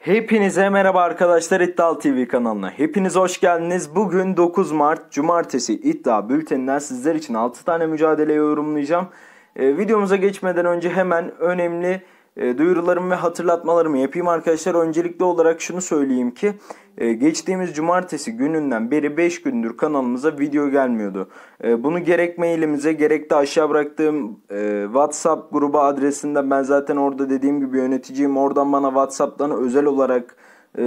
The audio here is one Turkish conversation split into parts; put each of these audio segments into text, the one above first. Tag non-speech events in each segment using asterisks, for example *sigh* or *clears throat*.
Hepinize merhaba arkadaşlar İddia TV kanalına. Hepiniz hoş geldiniz. Bugün 9 Mart Cumartesi İddia Bülteninden sizler için 6 tane mücadele yorumlayacağım. Ee, videomuza geçmeden önce hemen önemli e, duyurularımı ve hatırlatmalarımı yapayım arkadaşlar. Öncelikli olarak şunu söyleyeyim ki e, geçtiğimiz cumartesi gününden beri 5 gündür kanalımıza video gelmiyordu. E, bunu gerek mailimize gerek de aşağı bıraktığım e, WhatsApp grubu adresinden ben zaten orada dediğim gibi yöneticiyim. Oradan bana WhatsApp'tan özel olarak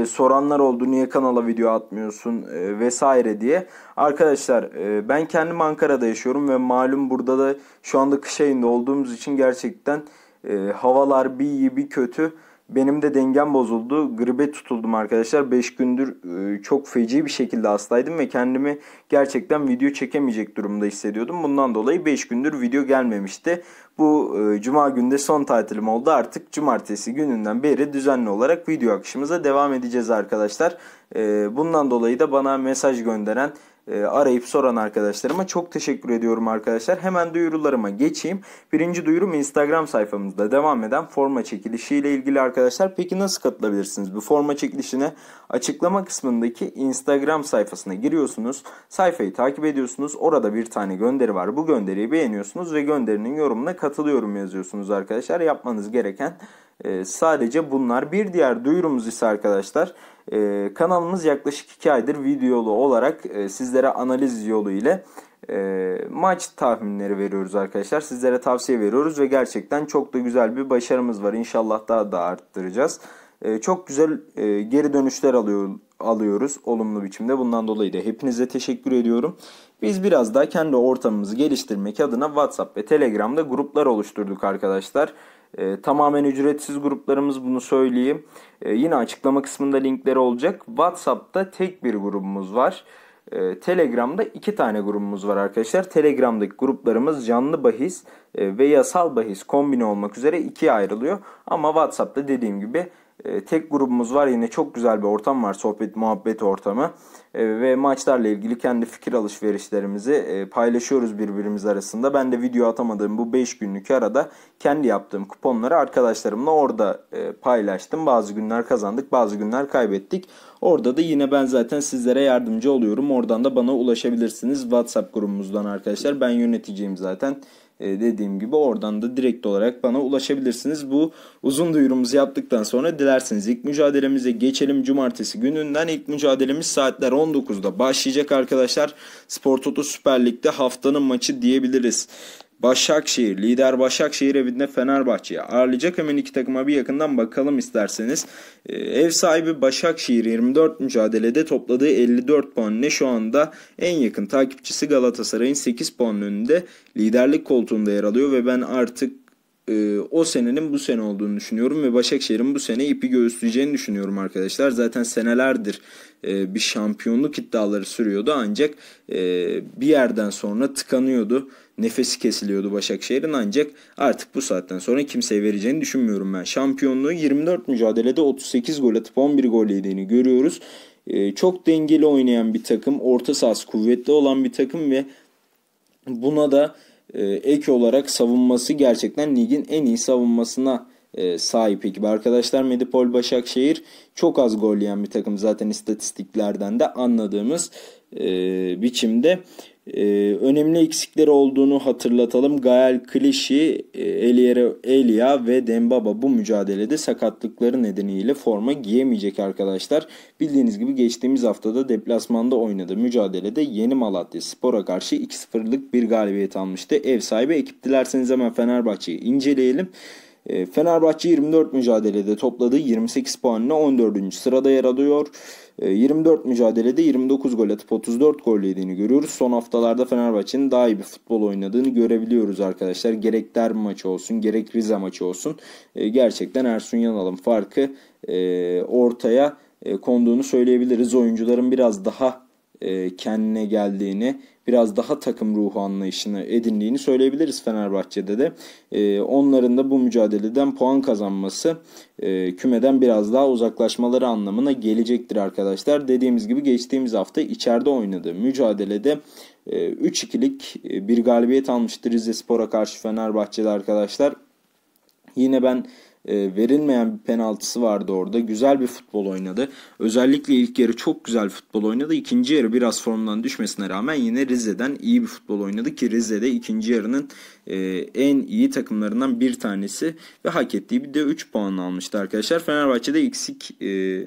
soranlar oldu niye kanala video atmıyorsun vesaire diye. Arkadaşlar ben kendim Ankara'da yaşıyorum ve malum burada da şu anda kış ayında olduğumuz için gerçekten e, havalar bir iyi bir kötü. Benim de dengem bozuldu. Gribe tutuldum arkadaşlar. 5 gündür e, çok feci bir şekilde hastaydım ve kendimi gerçekten video çekemeyecek durumda hissediyordum. Bundan dolayı 5 gündür video gelmemişti. Bu e, cuma günde son tatilim oldu. Artık cumartesi gününden beri düzenli olarak video akışımıza devam edeceğiz arkadaşlar. E, bundan dolayı da bana mesaj gönderen arayıp soran arkadaşlarıma çok teşekkür ediyorum arkadaşlar. Hemen duyurularıma geçeyim. Birinci duyurum Instagram sayfamızda devam eden forma çekilişiyle ilgili arkadaşlar. Peki nasıl katılabilirsiniz bu forma çekilişine? Açıklama kısmındaki Instagram sayfasına giriyorsunuz. Sayfayı takip ediyorsunuz. Orada bir tane gönderi var. Bu gönderiyi beğeniyorsunuz ve gönderinin yorumuna katılıyorum yazıyorsunuz arkadaşlar. Yapmanız gereken e, sadece bunlar. Bir diğer duyurumuz ise arkadaşlar e, kanalımız yaklaşık 2 aydır videolu olarak e, sizlere analiz yolu ile e, maç tahminleri veriyoruz arkadaşlar. Sizlere tavsiye veriyoruz ve gerçekten çok da güzel bir başarımız var. İnşallah daha da arttıracağız. Çok güzel geri dönüşler alıyor, alıyoruz olumlu biçimde. Bundan dolayı da hepinize teşekkür ediyorum. Biz biraz daha kendi ortamımızı geliştirmek adına WhatsApp ve Telegram'da gruplar oluşturduk arkadaşlar. E, tamamen ücretsiz gruplarımız bunu söyleyeyim. E, yine açıklama kısmında linkleri olacak. WhatsApp'ta tek bir grubumuz var. E, Telegram'da iki tane grubumuz var arkadaşlar. Telegram'daki gruplarımız canlı bahis e, ve yasal bahis kombine olmak üzere ikiye ayrılıyor. Ama WhatsApp'ta dediğim gibi e, tek grubumuz var yine çok güzel bir ortam var sohbet muhabbet ortamı e, ve maçlarla ilgili kendi fikir alışverişlerimizi e, paylaşıyoruz birbirimiz arasında. Ben de video atamadığım bu 5 günlük arada kendi yaptığım kuponları arkadaşlarımla orada e, paylaştım. Bazı günler kazandık bazı günler kaybettik. Orada da yine ben zaten sizlere yardımcı oluyorum. Oradan da bana ulaşabilirsiniz WhatsApp grubumuzdan arkadaşlar. Ben yöneticiyim zaten. E, dediğim gibi oradan da direkt olarak bana ulaşabilirsiniz. Bu uzun duyurumuzu yaptıktan sonra dilerseniz ilk mücadelemize geçelim. Cumartesi gününden ilk mücadelemiz saatler 19'da başlayacak arkadaşlar. Spor Toto Süper Lig'de haftanın maçı diyebiliriz. Başakşehir, lider Başakşehir evinde Fenerbahçe'ye ağırlayacak. Hemen iki takıma bir yakından bakalım isterseniz. Ee, ev sahibi Başakşehir 24 mücadelede topladığı 54 puan ne şu anda en yakın takipçisi Galatasaray'ın 8 puan önünde liderlik koltuğunda yer alıyor ve ben artık e, o senenin bu sene olduğunu düşünüyorum ve Başakşehir'in bu sene ipi göğüsleyeceğini düşünüyorum arkadaşlar. Zaten senelerdir e, bir şampiyonluk iddiaları sürüyordu ancak e, bir yerden sonra tıkanıyordu. Nefesi kesiliyordu Başakşehir'in ancak artık bu saatten sonra kimseye vereceğini düşünmüyorum ben. Şampiyonluğu 24 mücadelede 38 gol atıp 11 gol yediğini görüyoruz. E, çok dengeli oynayan bir takım, orta sahası kuvvetli olan bir takım ve buna da e, ek olarak savunması gerçekten ligin en iyi savunmasına e, sahip ekip. Arkadaşlar Medipol Başakşehir çok az gol yiyen bir takım zaten istatistiklerden de anladığımız e, biçimde. Ee, önemli eksikleri olduğunu hatırlatalım. Gael Klişi, e, Elia ve Dembaba bu mücadelede sakatlıkları nedeniyle forma giyemeyecek arkadaşlar. Bildiğiniz gibi geçtiğimiz haftada deplasmanda oynadığı mücadelede Yeni Malatya Spor'a karşı 2-0'lık bir galibiyet almıştı. Ev sahibi ekip dilerseniz hemen Fenerbahçe'yi inceleyelim. Ee, Fenerbahçe 24 mücadelede topladığı 28 puanla 14. sırada yer alıyor. 24 ee, mücadelede 29 gol atıp 34 gol yediğini görüyoruz. Son haftalarda Fenerbahçe'nin daha iyi bir futbol oynadığını görebiliyoruz arkadaşlar. Gerek derbi maçı olsun gerek Rize maçı olsun. Ee, gerçekten Ersun Yanal'ın farkı e, ortaya e, konduğunu söyleyebiliriz. Oyuncuların biraz daha e, kendine geldiğini, biraz daha takım ruhu anlayışını edindiğini söyleyebiliriz Fenerbahçe'de de. E, onların da bu mücadeleden puan kazanması e, kümeden biraz daha uzaklaşmaları anlamına gelecektir arkadaşlar. Dediğimiz gibi geçtiğimiz hafta içeride oynadığı mücadelede 3-2'lik bir galibiyet almıştı Rize Spor'a karşı Fenerbahçe'de arkadaşlar. Yine ben e, verilmeyen bir penaltısı vardı orada. Güzel bir futbol oynadı. Özellikle ilk yarı çok güzel futbol oynadı. İkinci yarı biraz formdan düşmesine rağmen yine Rize'den iyi bir futbol oynadı ki Rize'de ikinci yarının e, en iyi takımlarından bir tanesi ve hak ettiği bir de 3 puan almıştı arkadaşlar. Fenerbahçe'de eksik e,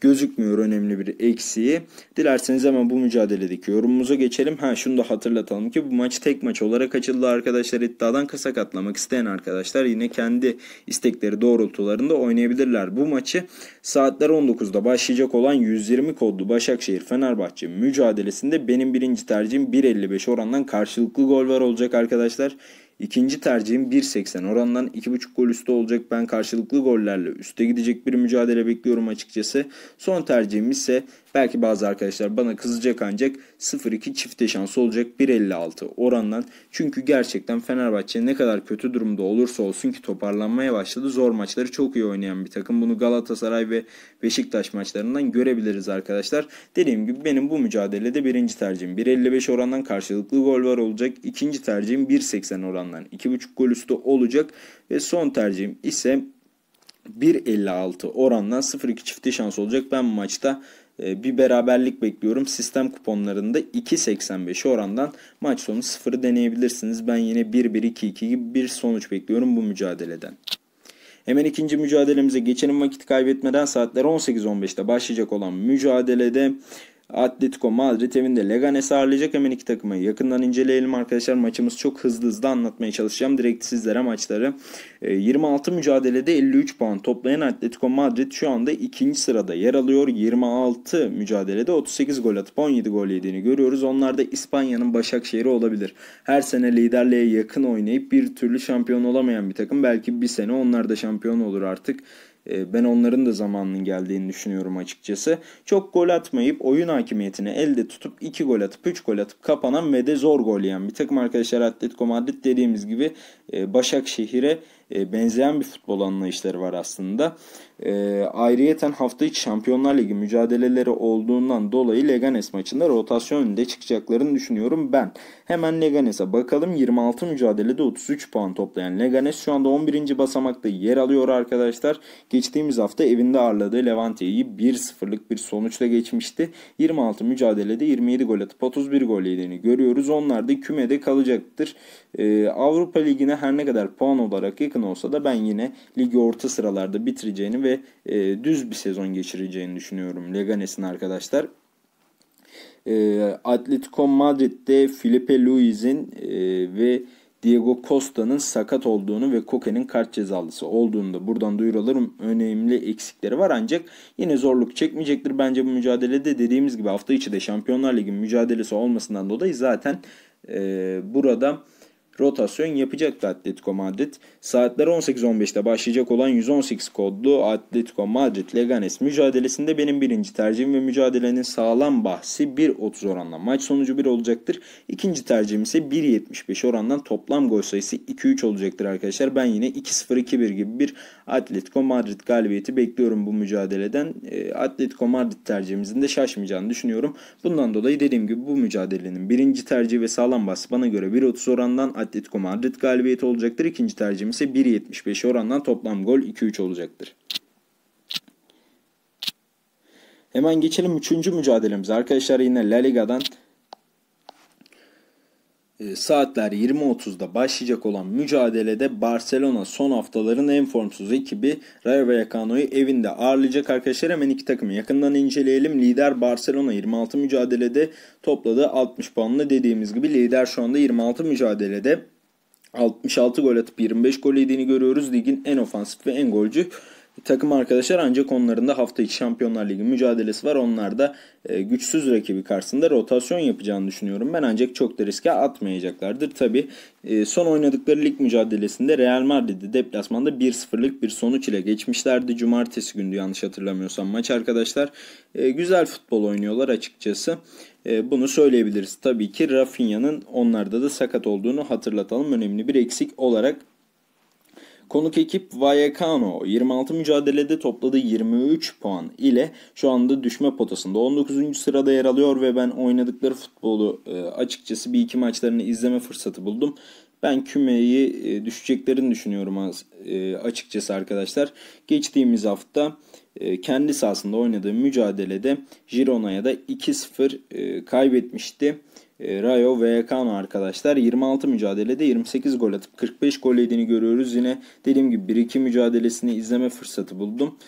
gözükmüyor önemli bir eksiği. Dilerseniz hemen bu mücadeledeki yorumumuza geçelim. Ha şunu da hatırlatalım ki bu maç tek maç olarak açıldı arkadaşlar. iddiadan kasa katlamak isteyen arkadaşlar yine kendi istekleri doğrultularında oynayabilirler. Bu maçı saatler 19'da başlayacak olan 120 kodlu Başakşehir Fenerbahçe mücadelesinde benim birinci tercihim 1.55 orandan karşılıklı gol var olacak arkadaşlar. İkinci tercihim 1.80 orandan 2.5 gol üstü olacak. Ben karşılıklı gollerle üste gidecek bir mücadele bekliyorum açıkçası. Son tercihim ise Belki bazı arkadaşlar bana kızacak ancak 0-2 çifte şansı olacak 1.56 orandan. Çünkü gerçekten Fenerbahçe ne kadar kötü durumda olursa olsun ki toparlanmaya başladı. Zor maçları çok iyi oynayan bir takım. Bunu Galatasaray ve Beşiktaş maçlarından görebiliriz arkadaşlar. Dediğim gibi benim bu mücadelede birinci tercihim 1.55 orandan karşılıklı gol var olacak. İkinci tercihim 1.80 orandan 2.5 gol üstü olacak. Ve son tercihim ise 1.56 orandan 0-2 çifte şans olacak. Ben bu maçta bir beraberlik bekliyorum. Sistem kuponlarında 2.85 orandan maç sonu 0'ı deneyebilirsiniz. Ben yine 1-1-2-2 gibi bir sonuç bekliyorum bu mücadeleden. Hemen ikinci mücadelemize geçelim vakit kaybetmeden saatler 18.15'te başlayacak olan mücadelede Atletico Madrid evinde Leganes'i ağırlayacak. Hemen iki takımı yakından inceleyelim arkadaşlar. Maçımız çok hızlı hızlı anlatmaya çalışacağım. Direkt sizlere maçları. 26 ee, mücadelede 53 puan toplayan Atletico Madrid şu anda ikinci sırada yer alıyor. 26 mücadelede 38 gol atıp 17 gol yediğini görüyoruz. Onlar da İspanya'nın Başakşehir'i olabilir. Her sene liderliğe yakın oynayıp bir türlü şampiyon olamayan bir takım. Belki bir sene onlar da şampiyon olur artık. Ee, ben onların da zamanının geldiğini düşünüyorum açıkçası. Çok gol atmayıp oyun hakimiyetini elde tutup 2 gol atıp 3 gol atıp kapanan ve de zor gol yiyen bir takım arkadaşlar Atletico Madrid dediğimiz gibi e, Başakşehir'e e, benzeyen bir futbol anlayışları var aslında. E, ayrıyeten hafta içi Şampiyonlar Ligi mücadeleleri olduğundan dolayı Leganes maçında rotasyon önünde çıkacaklarını düşünüyorum ben. Hemen Leganes'e bakalım. 26 mücadelede 33 puan toplayan Leganes şu anda 11. basamakta yer alıyor arkadaşlar. Geçtiğimiz hafta evinde ağırladığı Levante'yi 1-0'lık bir sonuçla geçmişti. 26 mücadelede 27 gol atıp 31 gol yediğini görüyoruz. Onlar da kümede kalacaktır. Ee, Avrupa Ligi'ne her ne kadar puan olarak yakın olsa da ben yine ligi orta sıralarda bitireceğini ve e, düz bir sezon geçireceğini düşünüyorum Leganes'in arkadaşlar. E, Atletico Madrid'de Felipe Luis'in e, ve Diego Costa'nın sakat olduğunu ve Koke'nin kart cezalısı olduğunu da buradan duyuralım. Önemli eksikleri var ancak yine zorluk çekmeyecektir. Bence bu mücadelede dediğimiz gibi hafta içi de Şampiyonlar Ligi mücadelesi olmasından dolayı zaten e, burada rotasyon yapacaktı Atletico Madrid. Saatler 18.15'te başlayacak olan 118 kodlu Atletico Madrid Leganes mücadelesinde benim birinci tercihim ve mücadelenin sağlam bahsi 1.30 oranla maç sonucu 1 olacaktır. İkinci tercihim ise 1.75 orandan toplam gol sayısı 2-3 olacaktır arkadaşlar. Ben yine 2-0-2-1 gibi bir Atletico Madrid galibiyeti bekliyorum bu mücadeleden. E, Atletico Madrid tercihimizin de şaşmayacağını düşünüyorum. Bundan dolayı dediğim gibi bu mücadelenin birinci tercihi ve sağlam bahsi bana göre 1.30 orandan Atletico Madrid galibiyeti olacaktır. İkinci tercihim ise 1.75 orandan toplam gol 2-3 olacaktır. Hemen geçelim 3. mücadelemize. Arkadaşlar yine La Liga'dan saatler 20.30'da başlayacak olan mücadelede Barcelona son haftaların en formsuz ekibi Rayo Vallecano'yu evinde ağırlayacak arkadaşlar. Hemen iki takımı yakından inceleyelim. Lider Barcelona 26 mücadelede topladı 60 puanla dediğimiz gibi lider şu anda 26 mücadelede 66 gol atıp 25 gol yediğini görüyoruz. Ligin en ofansif ve en golcü takım arkadaşlar ancak onların da hafta içi Şampiyonlar Ligi mücadelesi var. Onlar da e, güçsüz rakibi karşısında rotasyon yapacağını düşünüyorum. Ben ancak çok da riske atmayacaklardır. Tabi e, son oynadıkları lig mücadelesinde Real Madrid'i deplasmanda 1-0'lık bir sonuç ile geçmişlerdi. Cumartesi gündü yanlış hatırlamıyorsam maç arkadaşlar. E, güzel futbol oynuyorlar açıkçası. E, bunu söyleyebiliriz. Tabii ki Rafinha'nın onlarda da sakat olduğunu hatırlatalım. Önemli bir eksik olarak Konuk ekip Vallecano 26 mücadelede topladığı 23 puan ile şu anda düşme potasında 19. sırada yer alıyor ve ben oynadıkları futbolu e, açıkçası bir iki maçlarını izleme fırsatı buldum. ben kümeyi e, düşeceklerini düşünüyorum e, açıkçası arkadaşlar. Geçtiğimiz hafta kendi sahasında oynadığı mücadelede Girona'ya da 2-0 e, kaybetmişti. E, Rayo Vallecano arkadaşlar 26 mücadelede 28 gol atıp 45 gol yediğini görüyoruz. Yine dediğim gibi 1-2 mücadelesini izleme fırsatı buldum.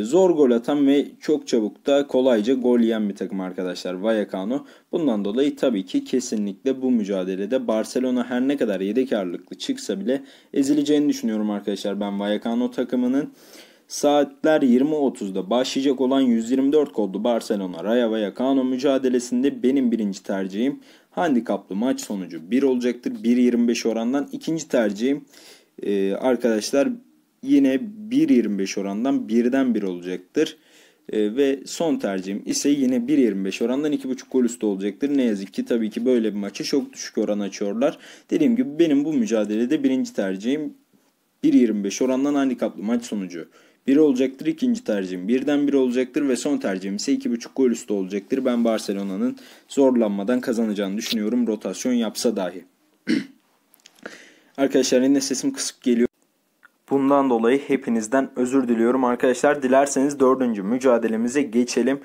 Zor gol atan ve çok çabuk da kolayca gol yiyen bir takım arkadaşlar Vallecano. Bundan dolayı tabii ki kesinlikle bu mücadelede Barcelona her ne kadar yedek ağırlıklı çıksa bile ezileceğini düşünüyorum arkadaşlar ben Vallecano takımının. Saatler 20.30'da başlayacak olan 124 kodlu Barcelona Rayo Vallecano mücadelesinde benim birinci tercihim handikaplı maç sonucu 1 olacaktır. 1.25 orandan ikinci tercihim e, arkadaşlar yine 1.25 orandan birden 1 olacaktır. E, ve son tercihim ise yine 1.25 orandan 2.5 gol üstü olacaktır. Ne yazık ki tabii ki böyle bir maçı çok düşük oran açıyorlar. Dediğim gibi benim bu mücadelede birinci tercihim 1.25 orandan handikaplı maç sonucu 1 olacaktır. ikinci tercihim birden 1 olacaktır ve son tercihim ise 2.5 gol üstü olacaktır. Ben Barcelona'nın zorlanmadan kazanacağını düşünüyorum rotasyon yapsa dahi. *clears throat* Arkadaşlar yine sesim kısık geliyor. Bundan dolayı hepinizden özür diliyorum arkadaşlar. Dilerseniz dördüncü mücadelemize geçelim.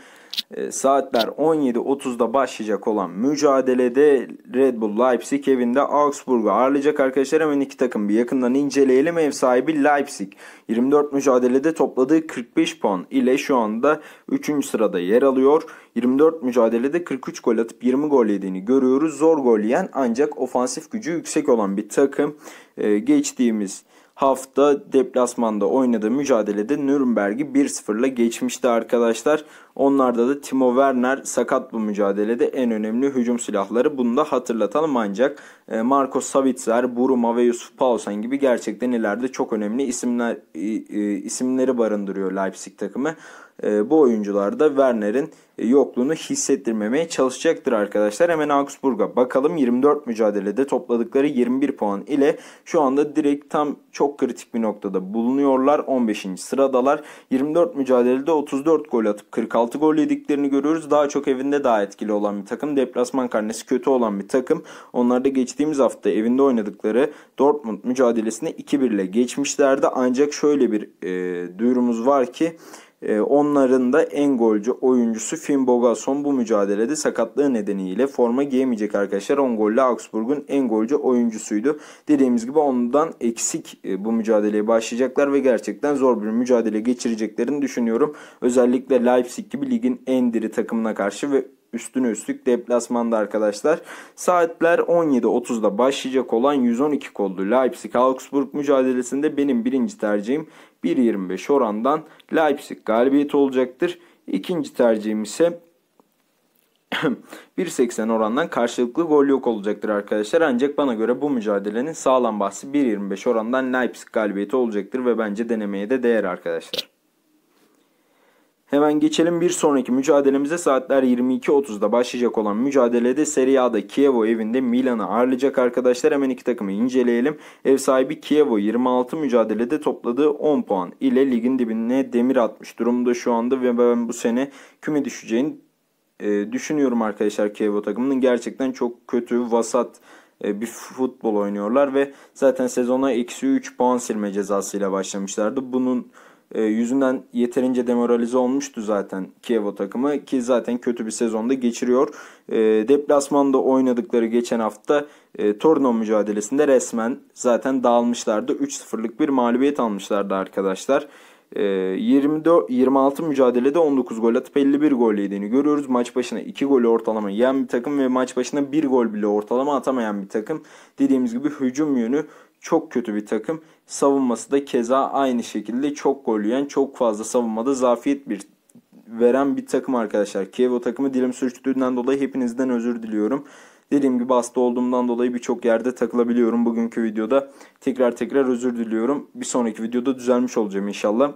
E, saatler 17.30'da başlayacak olan mücadelede Red Bull Leipzig evinde Augsburg'u ağırlayacak arkadaşlar. Hemen iki takım bir yakından inceleyelim. Ev sahibi Leipzig 24 mücadelede topladığı 45 puan ile şu anda 3. sırada yer alıyor. 24 mücadelede 43 gol atıp 20 gol yediğini görüyoruz. Zor gol yiyen ancak ofansif gücü yüksek olan bir takım. E, geçtiğimiz hafta deplasmanda oynadığı mücadelede Nürnberg'i 1-0 ile geçmişti arkadaşlar. Onlarda da Timo Werner sakat bu mücadelede en önemli hücum silahları. Bunu da hatırlatalım ancak e, Marco Savitzer, Buruma ve Yusuf Paulsen gibi gerçekten ileride çok önemli isimler isimleri barındırıyor Leipzig takımı. E, bu oyuncular da Werner'in yokluğunu hissettirmemeye çalışacaktır arkadaşlar. Hemen Augsburg'a bakalım. 24 mücadelede topladıkları 21 puan ile şu anda direkt tam çok kritik bir noktada bulunuyorlar. 15. sıradalar. 24 mücadelede 34 gol atıp 46 gol yediklerini görüyoruz. Daha çok evinde daha etkili olan bir takım. Deplasman karnesi kötü olan bir takım. Onlar da geçtiğimiz hafta evinde oynadıkları Dortmund mücadelesini 2-1 ile geçmişlerdi. Ancak şöyle bir e, duyurumuz var ki ee, onların da en golcü oyuncusu Finn Bogason bu mücadelede sakatlığı nedeniyle forma giyemeyecek arkadaşlar. 10 golle Augsburg'un en golcü oyuncusuydu. Dediğimiz gibi ondan eksik e, bu mücadeleye başlayacaklar ve gerçekten zor bir mücadele geçireceklerini düşünüyorum. Özellikle Leipzig gibi ligin en diri takımına karşı ve üstüne üstlük deplasmanda arkadaşlar. Saatler 17.30'da başlayacak olan 112 kollu Leipzig-Augsburg mücadelesinde benim birinci tercihim 1.25 orandan Leipzig galibiyeti olacaktır. İkinci tercihim ise *clears throat* 1.80 orandan karşılıklı gol yok olacaktır arkadaşlar. Ancak bana göre bu mücadelenin sağlam bahsi 1.25 orandan Leipzig galibiyeti olacaktır ve bence denemeye de değer arkadaşlar. Hemen geçelim bir sonraki mücadelemize saatler 22.30'da başlayacak olan mücadelede Serie A'da Kievo evinde Milan'ı ağırlayacak arkadaşlar. Hemen iki takımı inceleyelim. Ev sahibi Kievo 26 mücadelede topladığı 10 puan ile ligin dibine demir atmış durumda şu anda ve ben bu sene küme düşeceğini e, düşünüyorum arkadaşlar Kievo takımının. Gerçekten çok kötü, vasat e, bir futbol oynuyorlar ve zaten sezona eksi 3 puan silme cezasıyla başlamışlardı. Bunun e, yüzünden yeterince demoralize olmuştu zaten Kievo takımı ki zaten kötü bir sezonda geçiriyor. E, deplasmanda oynadıkları geçen hafta e, Torino mücadelesinde resmen zaten dağılmışlardı. 3-0'lık bir mağlubiyet almışlardı arkadaşlar. 24 26 mücadelede 19 gol atıp 51 gol yediğini görüyoruz. Maç başına 2 gol ortalama yiyen bir takım ve maç başına 1 gol bile ortalama atamayan bir takım. Dediğimiz gibi hücum yönü çok kötü bir takım. Savunması da keza aynı şekilde çok gol yiyen, çok fazla savunmada zafiyet bir veren bir takım arkadaşlar. Kiev takımı dilim sürçtüğünden dolayı hepinizden özür diliyorum. Dediğim gibi hasta olduğumdan dolayı birçok yerde takılabiliyorum bugünkü videoda. Tekrar tekrar özür diliyorum. Bir sonraki videoda düzelmiş olacağım inşallah.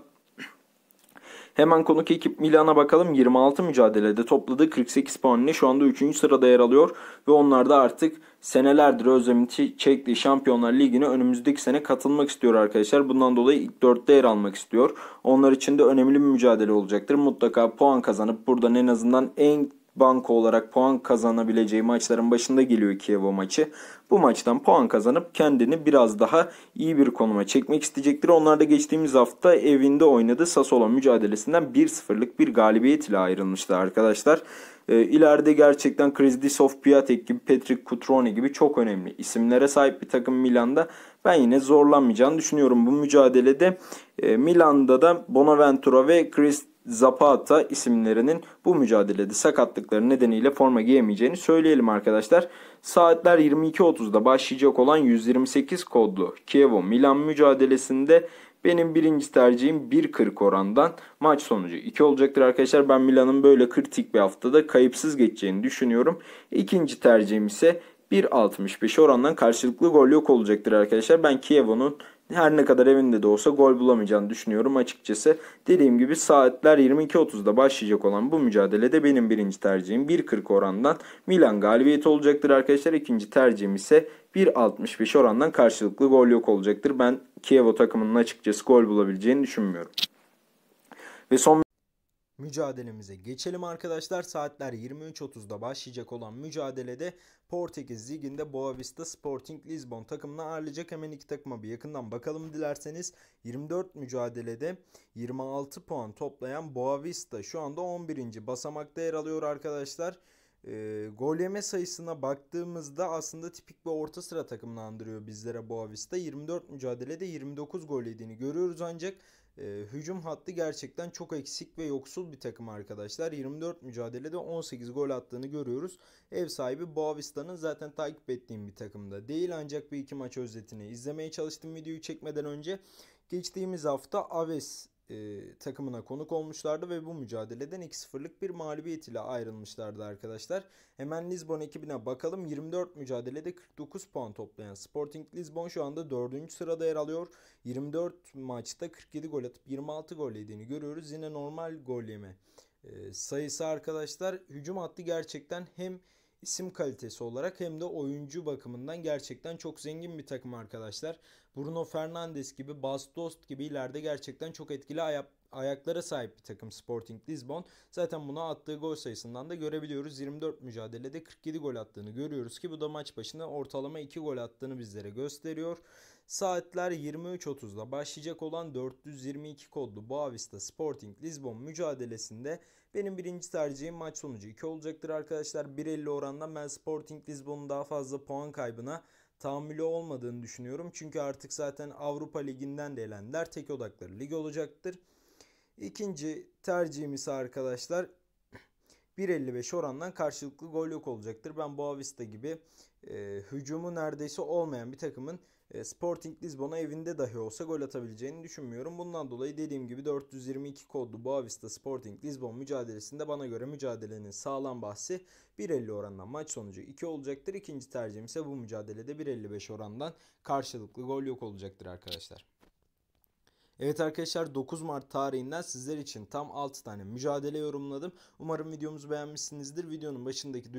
Hemen konuk ekip Milan'a bakalım. 26 mücadelede topladığı 48 puan ile şu anda 3. sırada yer alıyor. Ve onlar da artık senelerdir özlemini çektiği Şampiyonlar Ligi'ne önümüzdeki sene katılmak istiyor arkadaşlar. Bundan dolayı ilk 4'te yer almak istiyor. Onlar için de önemli bir mücadele olacaktır. Mutlaka puan kazanıp buradan en azından en banko olarak puan kazanabileceği maçların başında geliyor Kiev maçı. Bu maçtan puan kazanıp kendini biraz daha iyi bir konuma çekmek isteyecektir. Onlar da geçtiğimiz hafta evinde oynadığı Sassuolo mücadelesinden 1-0'lık bir galibiyet ile ayrılmıştı arkadaşlar. E, ileride gerçekten Krizdisov Piatek gibi Patrick Cutrone gibi çok önemli isimlere sahip bir takım Milan'da. Ben yine zorlanmayacağını düşünüyorum bu mücadelede. E, Milan'da da Bonaventura ve Chris Zapata isimlerinin bu mücadelede sakatlıkları nedeniyle forma giyemeyeceğini söyleyelim arkadaşlar. Saatler 22.30'da başlayacak olan 128 kodlu Kievo Milan mücadelesinde benim birinci tercihim 1.40 orandan maç sonucu 2 olacaktır arkadaşlar. Ben Milan'ın böyle kritik bir haftada kayıpsız geçeceğini düşünüyorum. İkinci tercihim ise 1.65 orandan karşılıklı gol yok olacaktır arkadaşlar. Ben Kievo'nun her ne kadar evinde de olsa gol bulamayacağını düşünüyorum açıkçası. Dediğim gibi saatler 22.30'da başlayacak olan bu mücadelede benim birinci tercihim 1.40 orandan Milan galibiyeti olacaktır arkadaşlar. İkinci tercihim ise 1.65 orandan karşılıklı gol yok olacaktır. Ben Kievo takımının açıkçası gol bulabileceğini düşünmüyorum. Ve son mücadelemize geçelim arkadaşlar. Saatler 23.30'da başlayacak olan mücadelede Portekiz Ligi'nde Boavista Sporting Lisbon takımına ağırlayacak. Hemen iki takıma bir yakından bakalım dilerseniz. 24 mücadelede 26 puan toplayan Boavista şu anda 11. basamakta yer alıyor arkadaşlar. E, gol yeme sayısına baktığımızda aslında tipik bir orta sıra takımını andırıyor bizlere Boavista. 24 mücadelede 29 gol yediğini görüyoruz ancak e, hücum hattı gerçekten çok eksik ve yoksul bir takım arkadaşlar. 24 mücadelede 18 gol attığını görüyoruz. Ev sahibi Boavista'nın zaten takip ettiğim bir takımda değil ancak bir iki maç özetini izlemeye çalıştım videoyu çekmeden önce. Geçtiğimiz hafta Aves e, takımına konuk olmuşlardı ve bu mücadeleden 2-0'lık bir mağlubiyet ile ayrılmışlardı arkadaşlar. Hemen Lisbon ekibine bakalım. 24 mücadelede 49 puan toplayan Sporting Lisbon şu anda 4. sırada yer alıyor. 24 maçta 47 gol atıp 26 gol yediğini görüyoruz. Yine normal gol yeme e, sayısı arkadaşlar. Hücum hattı gerçekten hem isim kalitesi olarak hem de oyuncu bakımından gerçekten çok zengin bir takım arkadaşlar. Bruno Fernandes gibi, Bastos gibi ileride gerçekten çok etkili ayak, ayaklara sahip bir takım Sporting Lisbon. Zaten buna attığı gol sayısından da görebiliyoruz. 24 mücadelede 47 gol attığını görüyoruz ki bu da maç başına ortalama 2 gol attığını bizlere gösteriyor. Saatler 23.30'da başlayacak olan 422 kodlu Boavista Sporting Lisbon mücadelesinde benim birinci tercihim maç sonucu 2 olacaktır arkadaşlar. 1.50 orandan ben Sporting Lisbon'un daha fazla puan kaybına tahammülü olmadığını düşünüyorum. Çünkü artık zaten Avrupa Ligi'nden de elendiler. Tek odakları lig olacaktır. İkinci tercihim ise arkadaşlar *clears throat* 1.55 orandan karşılıklı gol yok olacaktır. Ben Boavista gibi e, hücumu neredeyse olmayan bir takımın Sporting Lisbon'a evinde dahi olsa gol atabileceğini düşünmüyorum. Bundan dolayı dediğim gibi 422 kodlu Boavista Sporting Lisbon mücadelesinde bana göre mücadelenin sağlam bahsi 1.50 orandan maç sonucu 2 olacaktır. İkinci tercihim ise bu mücadelede 1.55 orandan karşılıklı gol yok olacaktır arkadaşlar. Evet arkadaşlar 9 Mart tarihinden sizler için tam 6 tane mücadele yorumladım. Umarım videomuzu beğenmişsinizdir. Videonun başındaki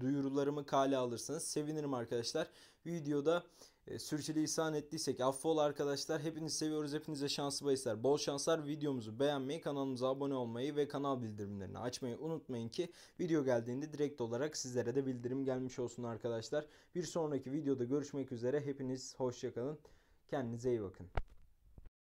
duyurularımı kale alırsanız sevinirim arkadaşlar. Videoda e, sürçülisan ettiysek affola arkadaşlar. Hepinizi seviyoruz. Hepinize şanslı bahisler. Bol şanslar. Videomuzu beğenmeyi, kanalımıza abone olmayı ve kanal bildirimlerini açmayı unutmayın ki video geldiğinde direkt olarak sizlere de bildirim gelmiş olsun arkadaşlar. Bir sonraki videoda görüşmek üzere. Hepiniz hoşçakalın. Kendinize iyi bakın.